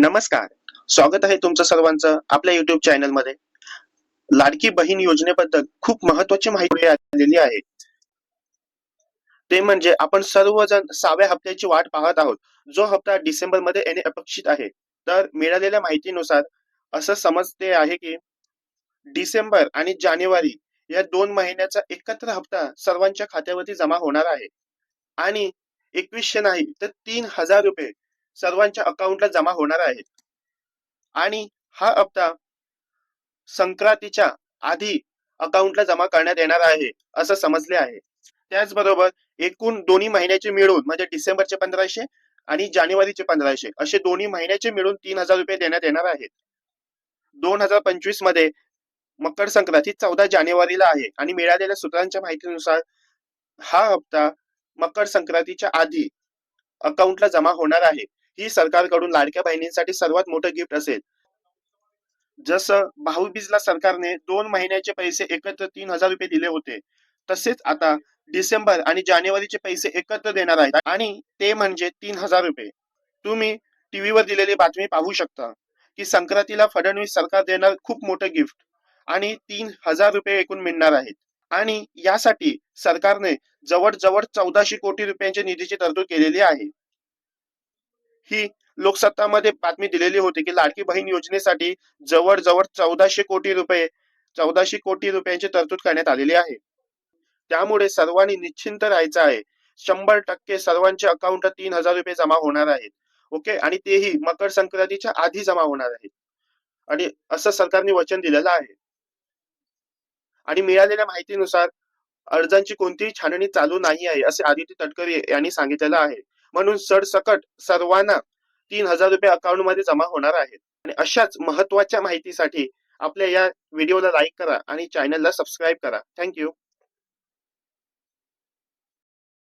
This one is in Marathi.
नमस्कार. स्वागत आहे तुमचं सर्वांचं आपल्या युट्यूब चॅनलमध्ये लाडकी बहीण योजनेबद्दल खूप महत्वाची माहिती आलेली आहे. ते म्हणजे आपण सर्वजण सहाव्या हप्त्याची वाट पाहत आहोत. जो हप्ता डिसेंबरमध्ये येणे अपेक्षित आहे. तर मिळालेल्या माहितीनुसार असं समजते आहे की डिसेंबर आणि जानेवारी या दोन महिन्याचा एकत्र हप्ता सर्वांच्या खात्यावरती जमा होणार आहे. आणि एकवीसशे नाही तर तीन हजार रुपये सर्वांच्या अकाउंटला जमा होणार आहे. आणि हा हप्ता संक्रांतीच्या आधी अकाउंटला जमा करण्यात येणार आहे असं समजले आहे. त्याचबरोबर एकूण दोन्ही महिन्याचे मिळून म्हणजे डिसेंबरचे पंधराशे आणि जानेवारीचे पंधराशे असे दोन्ही महिन्याचे मिळून तीन हजार रुपये देण्यात येणार आहेत. दोन हजार पंचवीसमध्ये मकर संक्रांती चौदा जानेवारीला आहे आणि मिळालेल्या सूत्रांच्या माहितीनुसार हा हप्ता मकर संक्रांतीच्या आधी अकाउंटला जमा होणार आहे. ही सरकारकडून लाडक्या बहिणींसाठी सर्वात मोठं गिफ्ट असेल. जसं भाऊबीजला सरकारने दोन महिन्याचे पैसे एकत्र तीन हजार रुपये दिले होते तसेच आता डिसेंबर आणि जानेवारीचे पैसे एकत्र देणार आहेत आणि ते म्हणजे तीन हजार रुपये. तुम्ही टीव्हीवर दिलेली बातमी पाहू शकता की संक्रांतीला फडणवीस सरकार देणार खूप मोठं गिफ्ट आणि तीन हजार रुपये एकूण मिळणार आहेत. आणि यासाठी सरकारने जवळजवळ चौदाशे कोटी रुपयांच्या निधीची तरतूद केलेली आहे. ही लोकसत्तामध्ये बातमी दिलेली होती की लाडकी बहीण योजनेसाठी जवळजवळ चौदाशे कोटी रुपये चौदाशे कोटी रुपयांची तरतूद करण्यात आलेली आहे. त्यामुळे सर्वांनी निश्चिंत राहायचं आहे. शंभर टक्के सर्वांच्या अकाउंट तीन हजार रुपये जमा होणार आहेत. ओके? आणि तेही मकर संक्रांतीच्या आधी जमा होणार आहेत. आणि असं सरकारने वचन दिलेलं आहे. आणि मिळालेल्या माहितीनुसार अर्जांची कोणतीही छाननी चालू नाही आहे असे आदित्य तटकरे यांनी सांगितलेलं आहे. म्हणून सरसकट सर्वांना तीन हजार रुपये अकाउंटमध्ये जमा होणार आहेत. आणि अशाच महत्त्वाच्या माहितीसाठी आपल्या या व्हिडिओला लाईक करा आणि चॅनलला सबस्क्राईब करा. थँक्यू